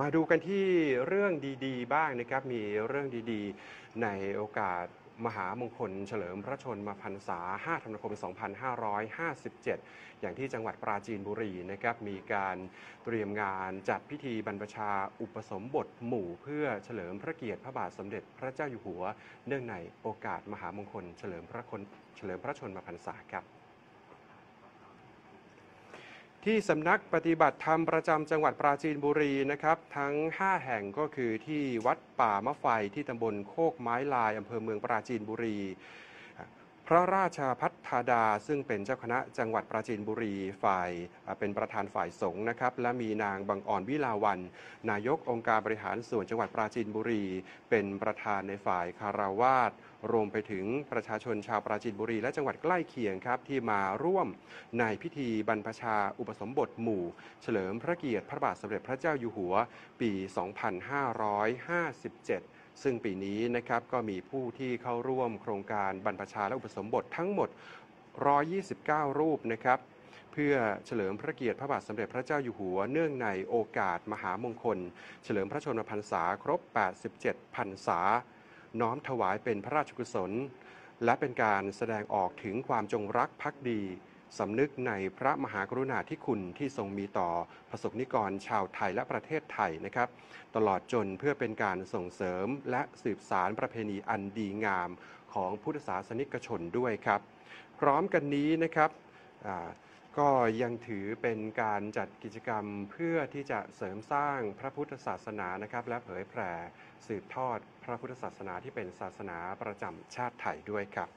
มาดูกันที่เรื่องดีๆ บ้างนะครับ มีเรื่องดีๆ ในโอกาสมหามงคลเฉลิมพระชนมพรรษา 5 ธันวาคม 2557 อย่างที่จังหวัดปราจีนบุรีนะครับ มีการเตรียมงานจัดพิธีบรรพชาอุปสมบทหมู่เพื่อเฉลิมพระเกียรติพระบาทสมเด็จพระเจ้าอยู่หัว เนื่องในโอกาสมหามงคลเฉลิมพระคนเฉลิมพระชนมพรรษาครับ ที่สำนักปฏิบัติธรรมประจำจังหวัดปราจีนบุรีนะครับ ทั้ง 5 แห่งก็คือที่วัดป่ามะไฟที่ตำบลโคกไม้ลายอำเภอเมืองปราจีนบุรี พระราชาพัฒดา ซึ่งเป็นเจ้าคณะจังหวัดปราจีนบุรีฝ่ายเป็นประธานฝ่ายสงฆ์นะครับ และมีนางบางอ่อนวิลาวัน นายกองค์การบริหารส่วนจังหวัดปราจีนบุรี เป็นประธานในฝ่ายคาราวาสรวมไปถึงประชาชนชาวปราจีนบุรี และจังหวัดใกล้เคียงครับ ที่มาร่วมในพิธีบรรพชาอุปสมบทหมู่ เฉลิมพระเกียรติพระบาทสมเด็จพระเจ้าอยู่หัวปี 2557 ซึ่งปีนี้นะครับก็มีผู้ที่เข้าร่วมโครงการบรรพชาและอุปสมบททั้งหมด 129 รูปนะครับเพื่อเฉลิมพระเกียรติพระบาทสมเด็จพระเจ้าอยู่หัวเนื่องในโอกาสมหามงคล เฉลิมพระชนมพรรษาครบ 87 พรรษา น้อมถวายเป็นพระราชกุศล และเป็นการแสดงออกถึงความจงรักภักดี สำนึกในพระมหากรุณาธิคุณที่ทรงมีต่อประสบนิกรชาวไทยและประเทศไทยนะครับ ตลอดจนเพื่อเป็นการส่งเสริมและสืบสารประเพณีอันดีงามของพุทธศาสนิกชนด้วยครับ พร้อมกันนี้นะครับก็ยังถือเป็นการจัดกิจกรรมเพื่อที่จะเสริมสร้างพระพุทธศาสนานะครับ และเผยแผ่สืบทอดพระพุทธศาสนาที่เป็นศาสนาประจำชาติไทยด้วยครับ